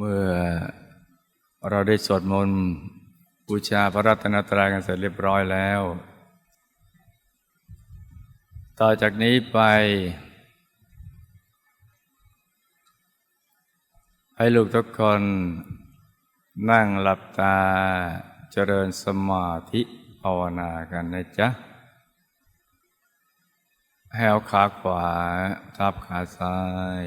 เมื่อเราได้สวดมนต์บูชาพระรัตนตรัยกันเสร็จเรียบร้อยแล้ว ต่อจากนี้ไป ให้ลูกทุกคนนั่งหลับตาเจริญสมาธิภาวนากันนะจ๊ะให้เอาขาขวาทับขาซ้าย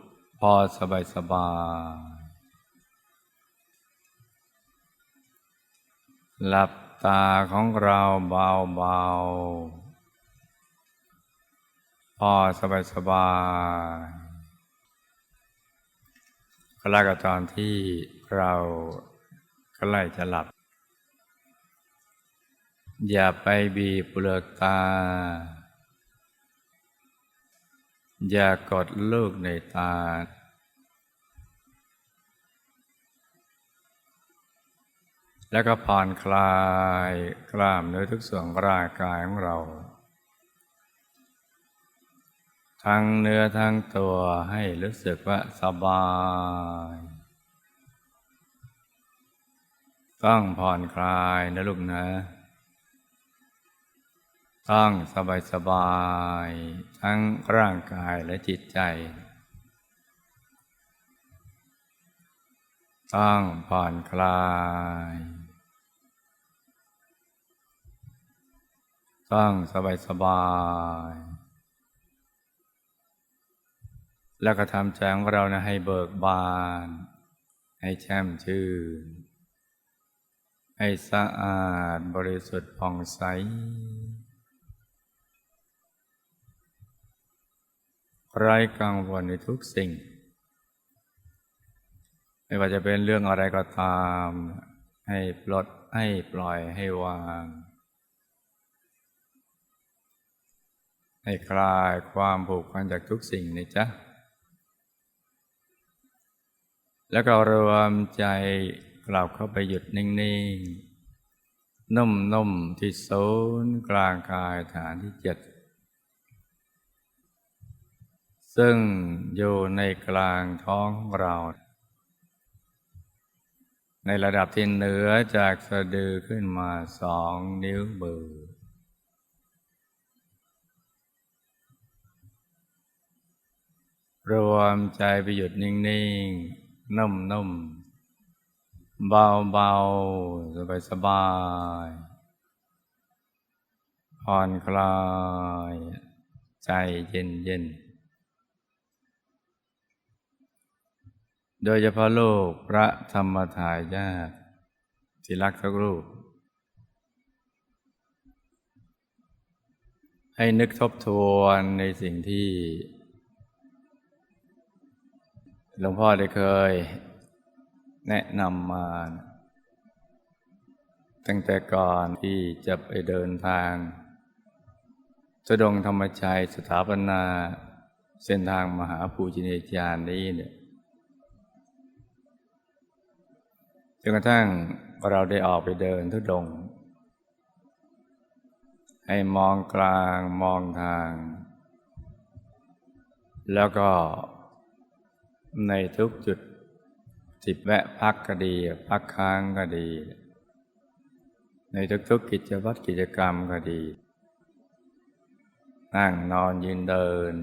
พอสบายสบายหลับตาของเราเบาๆพอสบายสบายก็แล้วกับตอนที่เราใกล้จะหลับ อย่าไปบีบเปลือกตา อย่ากดลูกในตา แล้วก็ผ่อนคลายกล้ามเนื้อทุกส่วนร่างกายของเรา ทั้งเนื้อทั้งตัวให้รู้สึกว่าสบาย ต้องผ่อนคลายนะลูกนะ ต้องสบายสบายทั้งร่างกายและจิตใจ ต้องผ่อนคลาย ต้องสบายสบาย แล้วก็ทำใจของเรานะให้เบิกบาน ให้แช่มชื่นให้สะอาดบริสุทธิ์ผ่องใส ไร้กังวลในทุกสิ่ง ไม่ว่าจะเป็นเรื่องอะไรก็ตาม ให้ปลดให้ปล่อยให้วาง ให้คลายความผูกพันจากทุกสิ่งนี่จ๊ะ แล้วก็รวมใจกลับเข้าไปหยุดนิ่ง ๆนุ่มๆที่ศูนย์กลางกายฐานที่เจ็ด ซึ่งอยู่ในกลางท้องเรา ในระดับที่เหนือจากสะดือขึ้นมาสองนิ้วมือรวมใจไปหยุดนิ่งๆ นุ่มๆ เบาๆ สบายๆผ่อนคลาย ใจเย็นๆ โดยเฉพาะลูกพระธรรมทายาทที่รักทุกรูป ให้นึกทบทวนในสิ่งที่ หลวงพ่อได้เคย แนะนำมา ตั้งแต่ก่อนที่จะไปเดินทางสดงธรรมชัยสถาปนา เส้นทางมหาภูจิเนจารนี้เนี่ย จนกระทั่งเราได้ออกไปเดินทุดง ให้มองกลางมองทาง แล้วก็ในทุกจุดจิบแวะพักก็ดี พักค้างก็ดี ในทุกๆกิจวัตรกิจกรรมก็ดี นั่งนอนยืนเดิน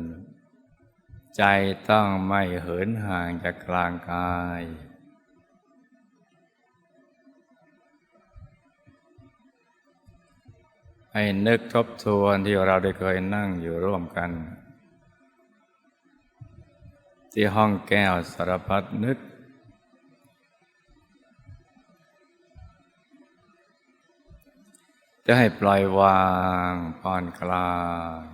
ใจต้องไม่เหินห่างจากกลางกาย ให้นึกทบทวนที่เราได้เคยนั่งอยู่ร่วมกัน ที่ห้องแก้วสารพัดนึก จะให้ปล่อยวางผ่อนคลาย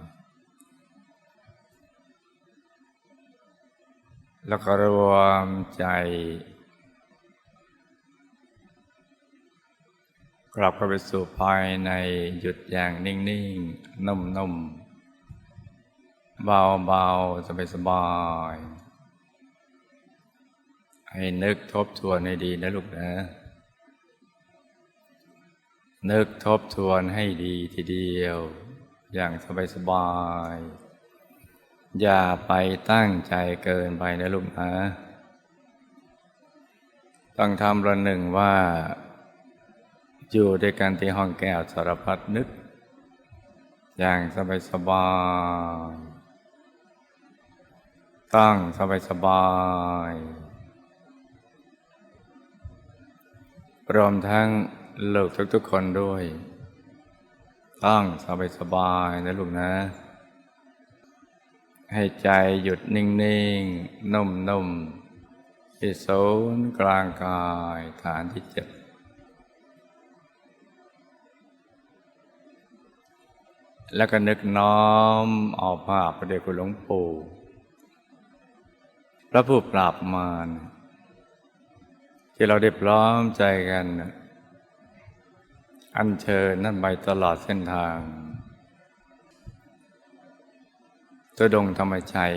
แล้วก็รวมใจ กลับเข้าไปสู่ภายในหยุดอย่างนิ่งๆ นุ่มๆ เบาๆ สบายๆ ให้นึกทบทวนให้ดีนะลูกนะ นึกทบทวนให้ดีทีเดียว อย่างสบายๆ อย่าไปตั้งใจเกินไปนะลูกนะ ต้องทำระหนึ่งว่า อยู่ด้วยกันที่ห้องแก้วสารพัดนึก อย่างสบายสบายๆต้งสบายสบายรวมทั้งเลูกทุกๆคนด้วย ตั้งสบายสบายนะลูกนะ ให้ใจหยุดนิ่งๆ นุ่มๆที่ศูนย์กลางกายฐานที่เจ็ด แล้วก็นึกน้อมเอาภาพพระเดชคุณหลวงปู่พระผู้ปราบมารที่เราได้พร้อมใจกัน อัญเชิญนั่นไปตลอดเส้นทางตัวดงธรรมชัย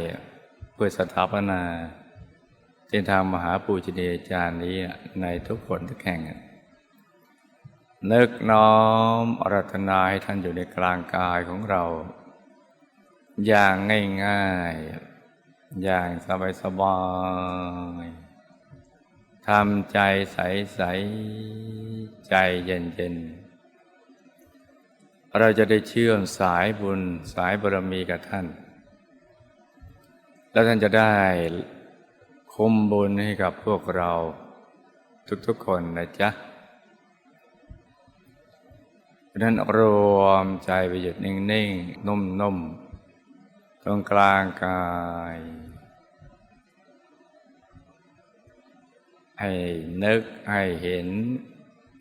เพื่อสถาปนาเส้นทางมหาปูชนียาจารย์นี้ในทุกคนทุกแห่ง นึกน้อมอารัธนาให้ท่านอยู่ในกลางกายของเรา อย่างง่ายๆ อย่างสบายๆทำใจใสๆใจเย็นๆเราจะได้เชื่อมสายบุญสายบารมีกับท่าน แล้วท่านจะได้คุมบุญให้กับพวกเราทุกๆคนนะจ๊ะ ราะนั้นรวมใจไปหยุดนิ่งๆ นุ่มๆ ตรงกลางกาย ให้นึกให้เห็น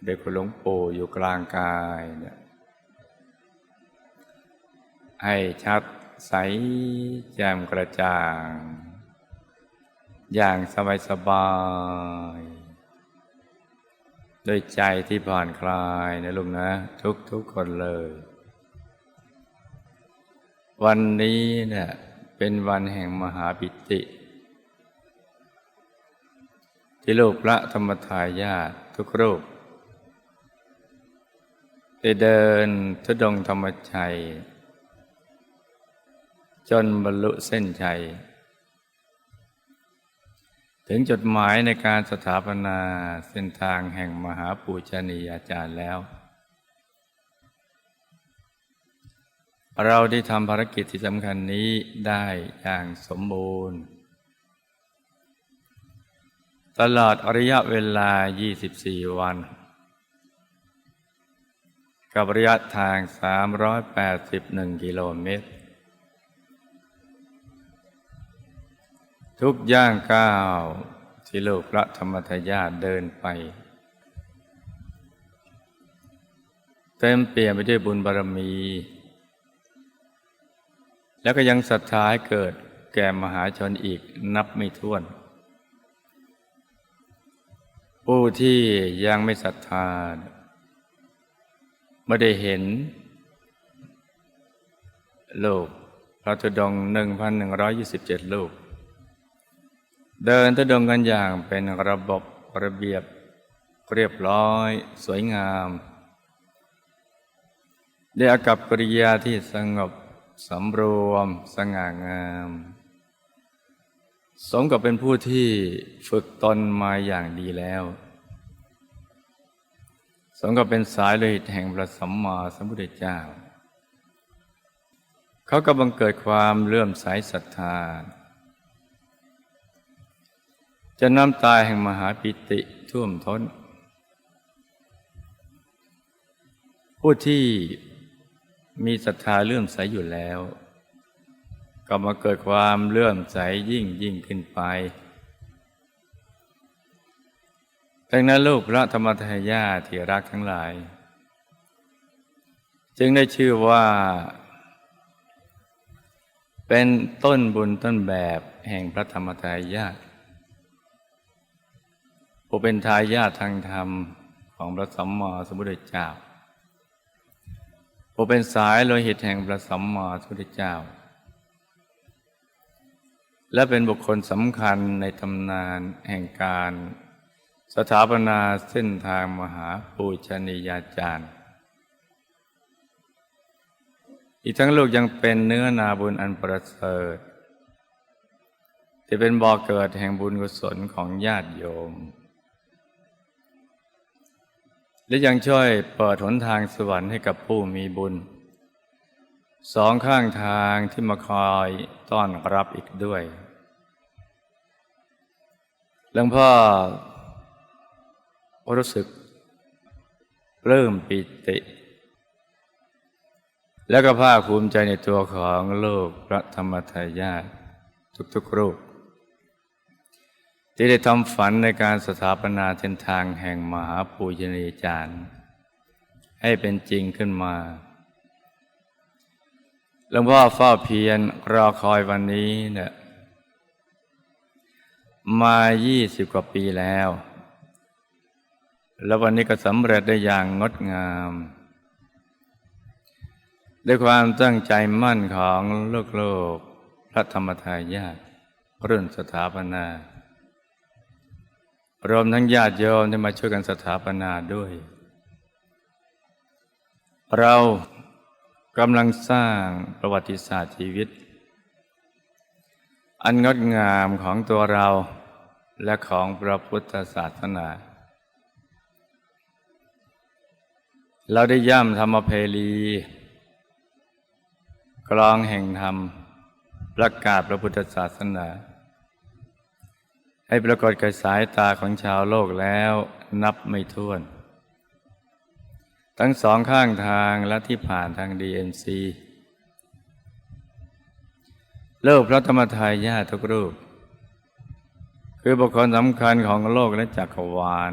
เด็กคุณหลวงปู่อยู่กลางกายเนี่ยให้ชัดใสแจ่มกระจ่าง อย่างสบายๆ ด้วยใจที่ผ่อนคลายนะลุงนะ ทุกทุกคนเลย วันนี้เนี่ยเป็นวันแห่งมหาปิติ ที่ลูกพระธรรมทายาททุกรูปได้เดินทุดงธรรมชัย จนบรรลุเส้นชัย ถึงจุดหมายในการสถาปนาเส้นทางแห่งมหาปูชนียาจารย์แล้ว เราได้ทำภารกิจที่สำคัญนี้ได้อย่างสมบูรณ์ ตลอดระยะเวลา 24 วัน กับระยะทาง 381 กิโลเมตร ทุกย่างก้าวที่ลูกพระธรรมทายาทเดินไป เต็มเปลี่ยนไปด้วยบุญบารมี แล้วก็ยังศรัทธาให้เกิดแก่มหาชนอีกนับไม่ถ้วน ผู้ที่ยังไม่ศรัทธาไม่ได้เห็น โลกพระธุดงค์1,127ลูก เดินทุดงกันอย่างเป็นระบบระเบียบเรียบร้อย สวยงามด้วยอากับกริยาที่สงบสำรวมสง่างาม สมกับเป็นผู้ที่ฝึกตนมาอย่างดีแล้ว สมกับเป็นสายโลหิตแห่งพระสัมมาสัมพุทธเจ้า เขาก็บังเกิดความเลื่อมใสศรัทธา จะน้ำตายแห่งมหาปิติท่วมท้น ผู้ที่มีศรัทธาเลื่อมใสอยู่แล้ว ก็มาเกิดความเลื่อมใสยิ่งยิ่งขึ้นไปดังนั้นลูกพระธรรมทายาทที่รักทั้งหลาย จึงได้ชื่อว่า เป็นต้นบุญต้นแบบแห่งพระธรรมทายาท ผู้เป็นทายาททางธรรมของพระสัมมาสัมพุทธเจ้าผู้เป็นสายโลหิตแห่งพระสัมมาสัมพุทธเจ้า และเป็นบุคคลสำคัญในตำนานแห่งการสถาปนาเส้นทางมหาปูชนียาจารย์ อีกทั้งลูกยังเป็นเนื้อนาบุญอันประเสริฐที่เป็นบ่อเกิดแห่งบุญกุศลของญาติโยม และยังช่วยเปิดหนทางสวรรค์ให้กับผู้มีบุญ สองข้างทางที่มาคอยต้อนรับอีกด้วยหลวงพ่อรู้สึกเริ่มปิติ แล้วก็ภาคภูมิใจในตัวของโลกพระธรรมทายาททุกๆรูป ที่ได้ทำฝันในการสถาปนาเส้นทางแห่งมหาปูชนียาจารย์ ให้เป็นจริงขึ้นมาหลวงพ่อเฝ้าเพียรรอคอยวันนี้เนี่ยมายี่สิบกว่าปีแล้ว แล้ววันนี้ก็สำเร็จได้อย่างงดงาม ด้วยความตั้งใจมั่นของโลกโลกพระธรรมทายาทรุ่นสถาปนา รวมทั้งญาติโยมที่มาช่วยกันสถาปนาด้วย เรากำลังสร้างประวัติศาสตร์ชีวิต อันงดงามของตัวเราและของพระพุทธศาสนา เราได้ย่ำธรรมเพลี กลองแห่งธรรม ประกาศพระพุทธศาสนา ให้ปรากฏกับสายตาของชาวโลกแล้วนับไม่ถ้วน ทั้งสองข้างทางและที่ผ่านทาง DMC เลิกพระธรรมทายาททุกรูป คือบุคคลสำคัญของโลกและจักรวาล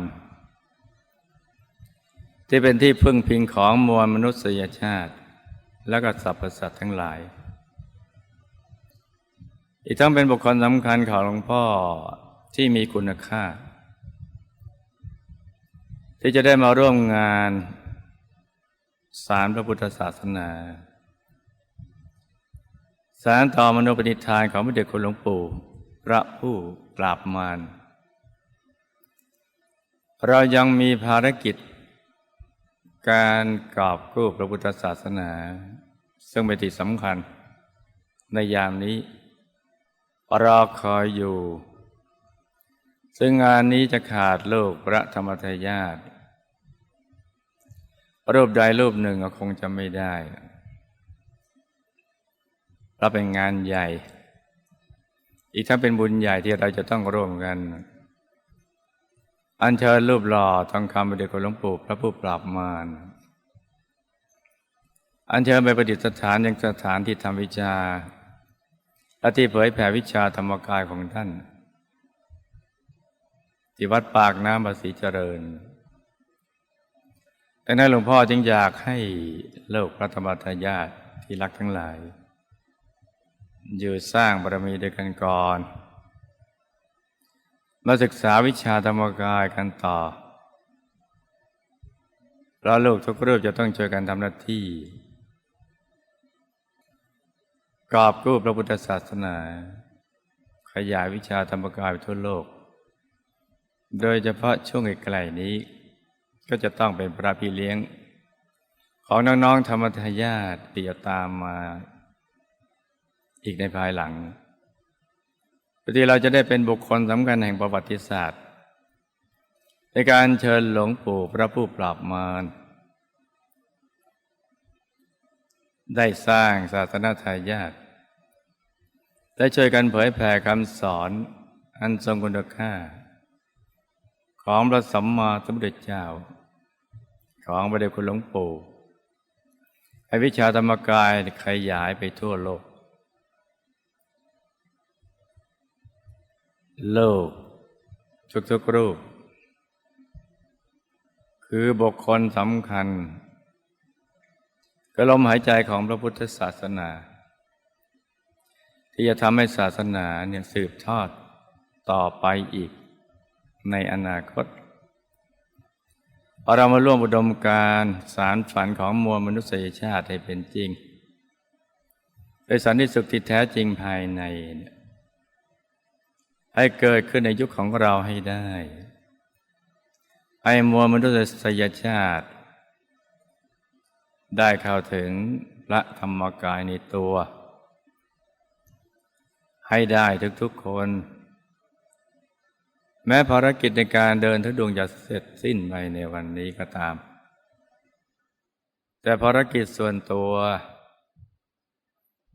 ที่เป็นที่พึ่งพิงของมวลมนุษยชาติ และก็สรรพสัตว์ทั้งหลายอีกทั้งเป็นบุคคลสำคัญของหลวงพ่อ ที่มีคุณค่า ที่จะได้มาร่วมงานสารพระพุทธศาสนา สารต่อมโนปณิธานของพระเดชคุณหลวงปู่ พระผู้ปราบมารเรายังมีภารกิจ การกอบกู้พระพุทธศาสนา ซึ่งเป็นที่สำคัญ ในยามนี้ รอคอยอยู่ ซึ่งงานนี้จะขาดโลกพระธรรมทายาทรูปใดรูปหนึ่งก็คงจะไม่ได้เพราะเป็นงานใหญ่ อีกทั้งเป็นบุญใหญ่ที่เราจะต้องร่วมกัน อัญเชิญรูปหล่อทองคำไปเด็กหลวงปู่พระผู้ปราบมารอัญเชิญไปประดิษฐานยังสถานที่ทำวิชาและที่เผยแผ่วิชาธรรมกายของท่าน ที่วัดปากน้ำภาษีเจริญดังนั้นหลวงพ่อจึงอยากให้โลกพระธรรมทายาทที่รักทั้งหลาย อยู่สร้างบารมีด้วยกันก่อน มาศึกษาวิชาธรรมกายกันต่อเราลูกทุกรูปจะต้องช่วยกันทำหน้าที่กอบกู้พระพุทธศาสนา ขยายวิชาธรรมกายไปทั่วโลก โดยเฉพาะช่วงไกลๆนี้ ก็จะต้องเป็นพระพี่เลี้ยง ของน้องๆธรรมทายาทที่จะตามมาอีกในภายหลังปฏิเราจะได้เป็นบุคคลสำคัญแห่งประวัติศาสตร์ ในการเชิญหลวงปู่พระผู้ปราบมารได้สร้างศาสนาทายาทได้ช่วยกันเผยแผ่คำสอนอันทรงคุณค่า ของพระสัมมาสัมพุทธเจ้า ของพระเดชคุณหลวงปู่ให้วิชาธรรมกายขยายไปทั่วโลก โลก ทุกๆรูป คือบุคคลสำคัญก็ลมหายใจของพระพุทธศาสนา ที่จะทำให้ศาสนาเนี่ยสืบทอดต่อไปอีก ในอนาคต เรามาร่วมอุดมการสารฝันของมวลมนุษยชาติให้เป็นจริง โดยสันติสุขที่แท้จริงภายใน ให้เกิดขึ้นในยุคของเราให้ได้ ให้มวลมนุษยชาติ ได้เข้าถึงพระธรรมกายในตัว ให้ได้ทุกๆคน แม้ภารกิจในการเดินทุดวงจะเสร็จสิ้นไปในวันนี้ก็ตาม แต่ภารกิจส่วนตัว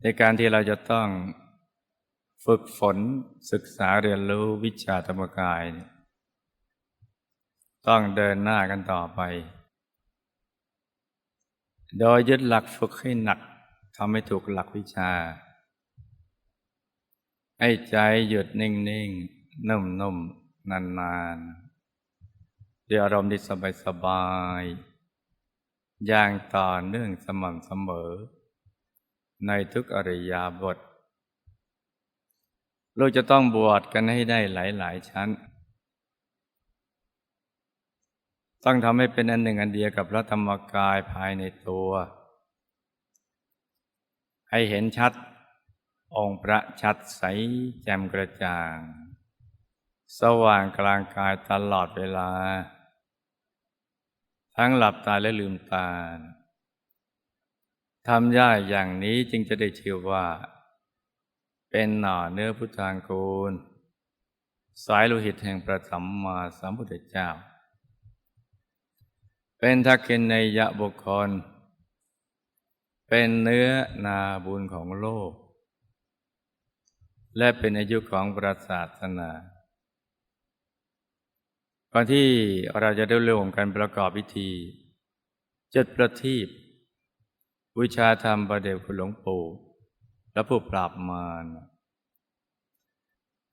ในการที่เราจะต้องฝึกฝนศึกษาเรียนรู้วิชาธรรมกาย ต้องเดินหน้ากันต่อไป โดยยึดหลักฝึกให้หนักทำให้ถูกหลักวิชา ให้ใจหยุดนิ่งๆนุ่มๆ นานๆด้วยอารมณ์ที่สบายๆอย่างต่อเนื่องสม่ำเสมอ ในทุกอริยาบทเราจะต้องบวชกันให้ได้หลาย ๆ ชั้น ต้องทำให้เป็นอันหนึ่งอันเดียวกับพระธรรมกายภายในตัว ให้เห็นชัดองค์พระชัดใสแจ่มกระจ่าง สว่างกลางกายตลอดเวลา ทั้งหลับตาและลืมตาทำได้อย่างนี้จึงจะได้ชื่อว่า เป็นหน่อเนื้อพุทธางกูล สายโลหิตแห่งพระสัมมาสัมพุทธเจ้า เป็นทักษิณในยะบุคคล เป็นเนื้อนาบุญของโลก และเป็นอายุของประศาสนา ก่อนที่เราจะได้ร่วมกันประกอบพิธีเจุดประทีปบูชาธรรมประเดชคุณหลวงปู่และผู้ปราบมาร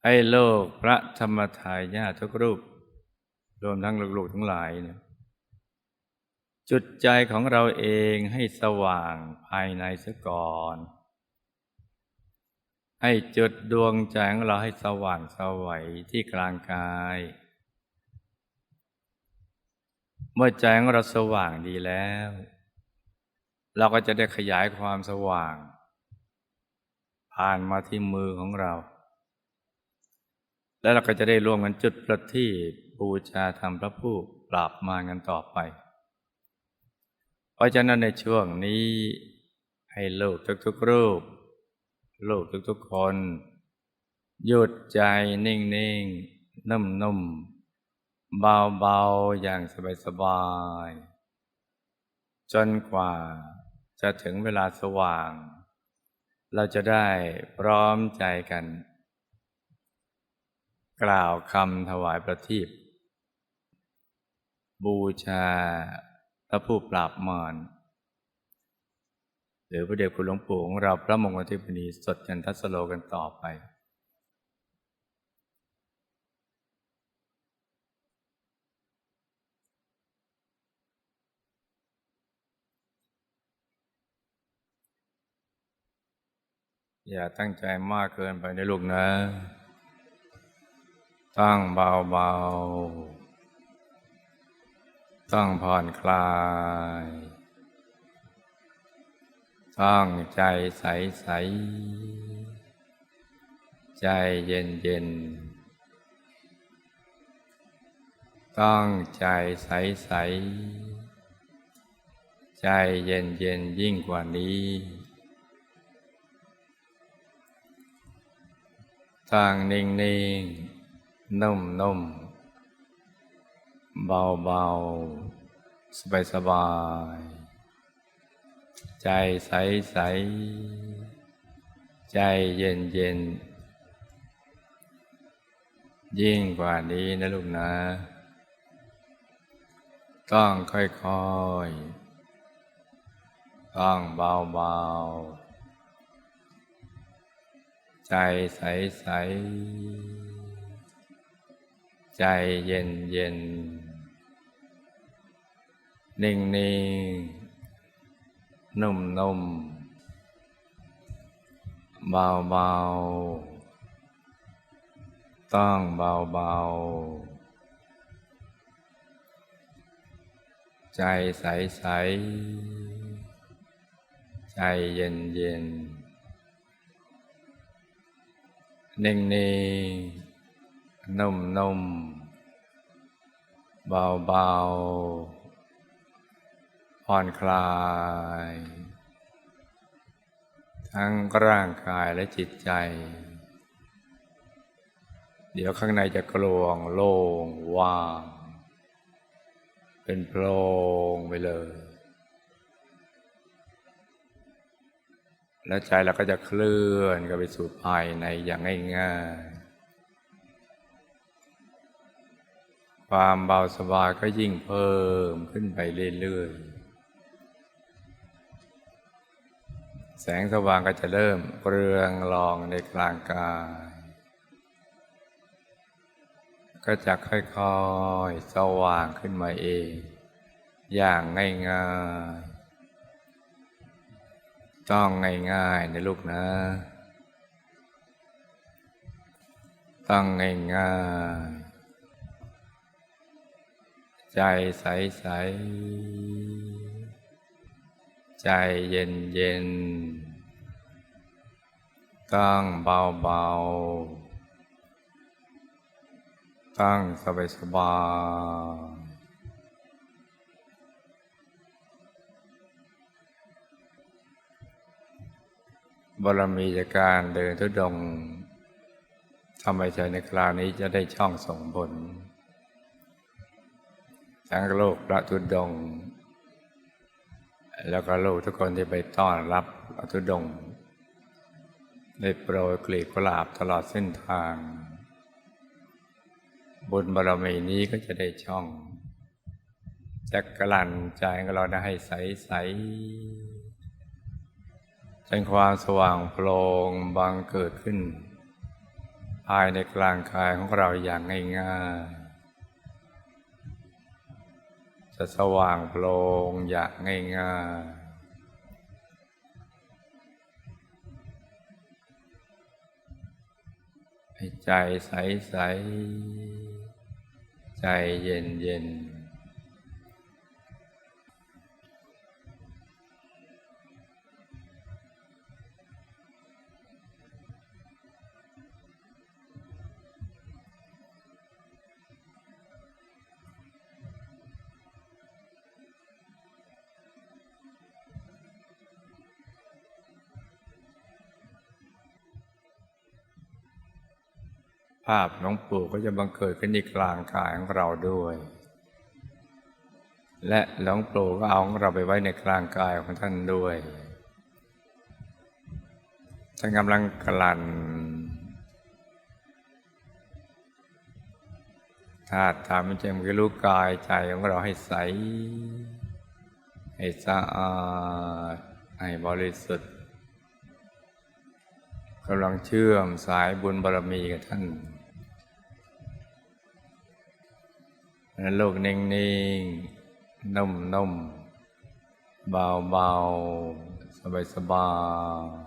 ให้โลกพระธรรมทายาทุกรูป รวมทั้งลูกๆทั้งหลายเนี่ยจุดใจของเราเองให้สว่างภายในเสียก่อน ให้จุดดวงใจของเราให้สว่างสวัยที่กลางกาย เมื่อใจของเราสว่างดีแล้ว เราก็จะได้ขยายความสว่าง ผ่านมาที่มือของเรา แล้วเราก็จะได้ร่วมกันจุดประทีปบูชาธรรมพระผู้ปราบมากันต่อไป เพราะฉะนั้นในช่วงนี้ให้ลูกทุกๆรูปลูกทุกๆคน หยุดใจนิ่งๆนุ่มๆ เบาๆอย่างสบายๆจนกว่าจะถึงเวลาสว่าง เราจะได้พร้อมใจกัน กล่าวคำถวายประทีปบูชาพระผู้ปราบมารหรือพระเดชคุณหลวงปู่ของเราพระมงคลทิพนีสดจันทสโลกันต่อไป อย่าตั้งใจมากเกินไปในลูกนะ ตั้งเบาเบาตั้งผ่อนคลาย ตั้งใจใสใสใจเย็นเย็นตั้งใจใสใสใจเย็นเย็นยิ่งกว่านี้ ทางนิ่งนิ่งนุ่มนุ่มเบาเบาสบายสบาย ใจใสใส ใจเย็นเย็น ยิ่งกว่านี้นะลูกนะ ต้องค่อยๆ ต้องเบาเบา ใจใสใสใจเย็นเย็นนิ่งนิ่งนุ่มนมเบาเบาต้องเบาเบาใจใสใสใจเย็นเย็น นิ่งนิ่งนุ่มนุ่มเบาเบาผ่อนคลาย ทั้งร่างกายและจิตใจ เดี๋ยวข้างในจะกลวงโล่งว่าง เป็นโพรงไปเลย แล้วใจเราก็จะเคลื่อนกันไปสู่ภายในอย่างง่ายๆ ความเบาสบายก็ยิ่งเพิ่มขึ้นไปเรื่อยๆ แสงสว่างก็จะเริ่มเรืองรองในกลางกาย ก็จะค่อยๆ สว่างขึ้นมาเอง อย่างง่ายๆ ต้องง่ายๆนะลูกนะ ต้องง่ายๆ ใจใสๆ ใจเย็นๆ ต้องเบาๆ ตั้งสบายส บารมีจากการเดินทุดงทำให้ใจในคราวนี้จะได้ช่องส่งผลทั้งโลกพระทุดง แล้วก็โลกทุกคนที่ไปต้อนรับพระทุดงได้โปรยกลีบกุหลาบตลอดเส้นทาง บุญบารมีนี้ก็จะได้ช่องจักกลั่นใจของเราได้ให้ใสใส จนความสว่างโปร่งบางเกิดขึ้น ภายในกลางกายของเราอย่างง่ายๆ จะสว่างโปร่งอย่างง่ายๆให้ใจใสๆใจเย็นเย็น ภาพหลวงปู่ก็จะบังเกิดขึ้นในกลางกายของเราด้วย และหลวงปู่ก็เอาของเราไปไว้ในกลางกายของท่านด้วยท่านกำลังกลั่นธาตุธรรมจำคือรู้กายใจของเราให้ใส ให้สะอาดให้บริสุทธิ์กำลังเชื่อมสายบุญบารมีกับท่าน ลูกนิ่งๆนุ่มๆเบาๆสบายๆ